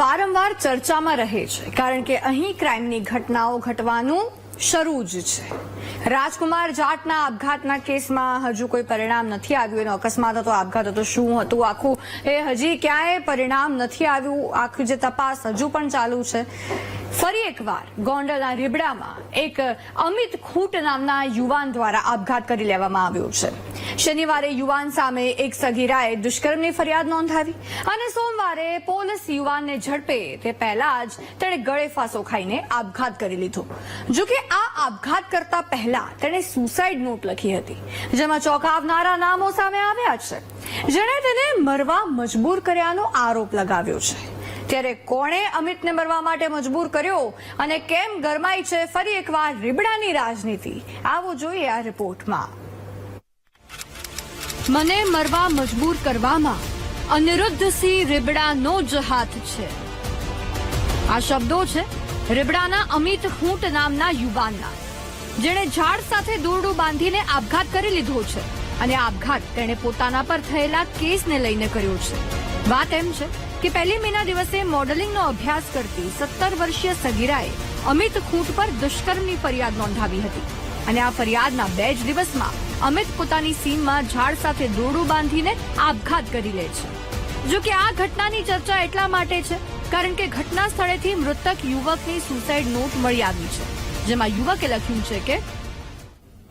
વારંવાર ચર્ચામાં રહે છે, કારણ કે અહીં ક્રાઇમની ઘટનાઓ ઘટવાનું શરૂ જ છે. રાજકુમાર જાટના આપઘાતના કેસમાં હજુ કોઈ પરિણામ નથી આવ્યું. એનો અકસ્માત હતો, આપઘાત હતો, શું હતું આખું? એ હજી ક્યાંય પરિણામ નથી આવ્યું. આખું જે તપાસ હજુ પણ ચાલુ છે. ફરી એકવાર ગોંડલના રીબડામાં એક અમિત ખૂટ નામના યુવાન દ્વારા આપઘાત કરી લેવામાં આવ્યો છે. શનિવારે યુવાન સામે એક સગીરાએ દુષ્કર્મની ફરિયાદ નોંધાવી અને સોમવારે પોલીસ યુવાનને ઝડપે તે પહેલા જ તેણે ગળે ફાંસો ખાઈને આપઘાત કરી લીધો. જોકે આ આપઘાત કરતા પહેલા તેણે સુસાઇડ નોટ લખી હતી, જેમાં ચોંકાવનારા નામો સામે આવ્યા છે. જેણે તેને મરવા મજબૂર કર્યાનો આરોપ લગાવ્યો છે. ત્યારે કોણે અમિતને મરવા માટે મજબૂર કર્યો અને કેમ ગરમાઈ છે ફરી એકવાર રીબડાની રાજનીતિ? આવો જોઈએ આ રિપોર્ટમાં. મને મરવા મજબૂર કરવામાં અનિરુદ્ધસિંહ રીબડાનો જ હાથ છે. આ શબ્દો છે, રીબડાના અમિત ખૂંટ નામના યુવાનના. જેણે ઝાડ સાથે દોરડું બાંધીને આપઘાત કરી લીધો છે અને આપઘાત તેણે પોતાના પર થયેલા કેસને લઈને કર્યો છે. વાત એમ છે કે પહેલી મેના દિવસે મોડેલિંગનો અભ્યાસ કરતી સત્તર વર્ષીય સગીરાએ અમિત ખૂંટ પર દુષ્કર્મની ફરિયાદ નોંધાવી હતી. અને આ ફરિયાદના બે જ દિવસમાં અમિત પોતાની સીમમાં ઝાડ સાથે દોરડું બાંધીને આપઘાત કરી લે છે. જો કે આ ઘટનાની ચર્ચા એટલા માટે છે કારણ કે ઘટના સ્થળેથી મૃતક યુવકની સુસાઇડ નોટ મળી આવી છે. જેમાં યુવકે લખ્યું છે કે,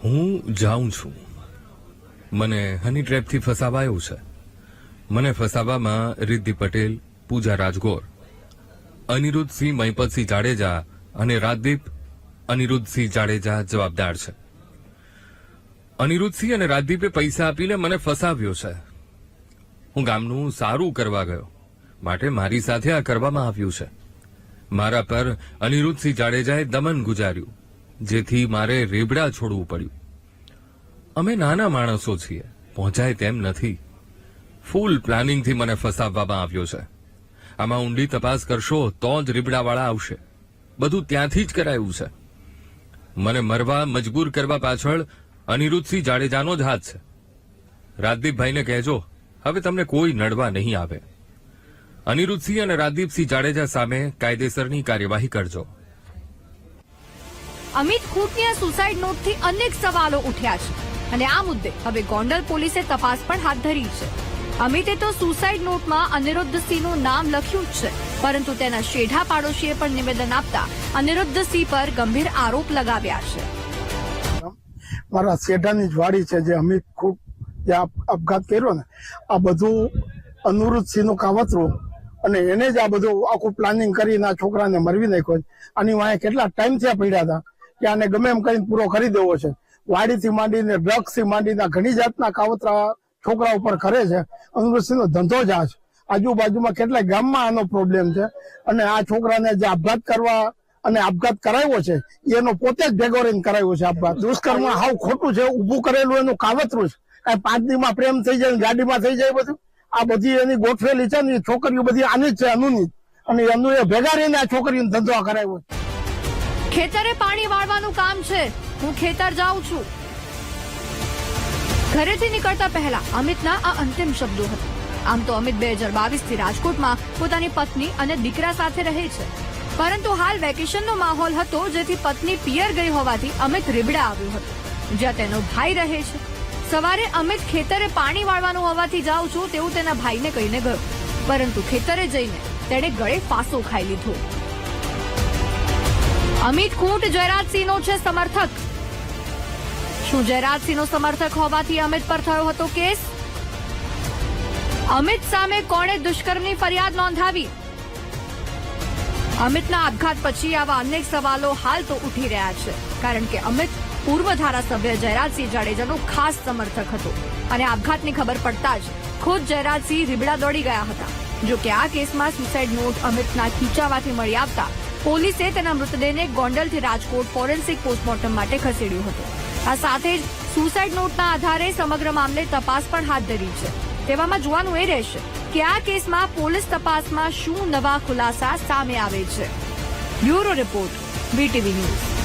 હું જાઉં છું. મને હની ટ્રેપથી ફસાવાયું છે. મને ફસાવામાં રિદ્ધિ પટેલ, પૂજા રાજગોર, અનિરુદ્ધસિંહ મહિપતસિંહ જાડેજા અને રાજદીપ અનિરુદ્ધસિંહ જાડેજા જવાબદાર છે. અનિરુદ્ધસિંહ અને રાજદીપે પૈસા આપીને મને ફસાવ્યો છે. હું ગામનું સારું કરવા ગયો. માટે મારી સાથે આ કરવામાં આવ્યું છે. મારા પર અનિરુદ્ધસિંહ જાડેજાએ દમન ગુજાર્યું, જેથી મારે રેબડા છોડવું પડ્યું. અમે નાના માણસો છીએ, પહોંચાય તેમ નથી. ફૂલ પ્લાનિંગથી મને ફસાવવામાં આવ્યો છે. આમાં ઊંડી તપાસ કરશો તો જ રીબડાવાળા આવશે. બધું ત્યાંથી જ કરાયું છે. મને મરવા મજબૂર કરવા પાછળ અનિરુદ્ધસિંહ જાડેજાનો જ હાથ છે. રાજદીપભાઈને કહેજો, હવે તમને કોઈ નડવા નહીં આવે. અનિરુદ્ધસિંહ અને રાજદીપસિંહ જાડેજા સામે કાયદેસરની કાર્યવાહી કરજો. અમિત ખૂંટની સુસાઇડ નોટથી અનેક સવાલો ઉઠ્યા છે. અને આ મુદ્દે હવે ગોંડલ પોલીસે તપાસ પણ હાથ ધરી છે. અમિતે તો સુસાઇડ નોટમાં અનિરુદ્ધસિંહનું નામ લખ્યું જ છે. પરંતુ તેના શેઢા પાડોશીએ પણ નિવેદન આપતા અનિરુદ્ધસિંહ પર ગંભીર આરોપ લગાવ્યા છે. મારા શેઢાની જ વાડી છે જે અમિત ખૂબ જે આપઘાત કર્યો ને, આ બધું અનુરુદ્ધસિંહનું કાવતરું અને એને જ આ બધું આખું પ્લાનિંગ કરીને આ છોકરાને મરવી નાખ્યો. આની વાંહે કેટલા ટાઈમથી આ પડ્યા હતા કે આને ગમે એમ કરીને પૂરો કરી દેવો છે. વાડીથી માંડીને ડ્રગ્સથી માંડીને ઘણી જાતના કાવતરા છોકરા ઉપર કરે છે અનુરુદ્ધસિંહનો ધંધો જ આ છે. આજુબાજુમાં કેટલાય ગામમાં આનો પ્રોબ્લેમ છે. અને આ છોકરાને જે આપઘાત કરવા અને આપઘાત કરાવ્યો છે, એનો પોતે જ ભેગો રહીને કરાવ્યો છે આપઘાત. દુષ્કર્મ હાવ ખોટું છે, ઊભું કરેલું એનું કાવતરું છે. કાંઈ પાંચ દીમાં પ્રેમ થઈ જાય ગાડીમાં થઈ જાય બધું. આ બધી એની ગોઠવેલી છે ને છોકરીઓ બધી આની જ છે, અનુની. અને એનું એ ભેગા રહીને આ છોકરીનો ધંધો કરાવ્યો ખેતરે પાણી વાળવાનું કામ છે. હું ખેતર જાઉં છું. ઘરેથી નીકળતા પહેલા અમિતના આ અંતિમ શબ્દો હતા. આમ તો અમિત બે હજાર બાવીસથી રાજકોટમાં પોતાની પત્ની અને દીકરા સાથે રહે છે. પરંતુ હાલ વેકેશનનો માહોલ હતો જેથી પત્ની પિયર ગઈ હોવાથી અમિત રીબડા આવ્યો હતો. જ્યાં તેનો ભાઈ રહે છે. સવારે અમિત ખેતરે પાણી વાળવાનું હોવાથી જાઉં છું તેવું તેના ભાઈને કહીને ગયો. પરંતુ ખેતરે જઈને તેણે ગળે ફાંસો ખાઈ લીધો. અમિત ખૂંટ જયરાજસિંહનો છે સમર્થક. શું જયરાજસિંહનો સમર્થક હોવાથી અમિત પર થયો હતો કેસ? અમિત સામે કોણે દુષ્કર્મની ફરિયાદ નોંધાવી? અમિતના આપઘાત પછી આવા અનેક સવાલો હાલ તો ઉઠી રહ્યા છે, કારણ કે અમિત પૂર્વ ધારાસભ્ય જયરાજસિંહ જાડેજાનો ખાસ સમર્થક હતો અને આપઘાતની ખબર પડતા જ ખુદ જયરાજસિંહ રીબડા દોડી ગયા હતા. જો કે આ કેસમાં સુસાઇડ નોટ અમિતના ખીચાવાથી મળી આવતા પોલીસે તેના મૃતદેહને ગોંડલથી રાજકોટ ફોરેન્સિક પોસ્ટમોર્ટમ માટે ખસેડ્યું હતો. આ સાથે જ સુસાઇડ નોટના આધારે સમગ્ર મામલે તપાસ પણ હાથ ધરી છે. તેવામાં જોવાનું એ રહેશે કે આ કેસમાં પોલીસ તપાસમાં શું નવા ખુલાસા સામે આવે છે. Bureau report BTV news.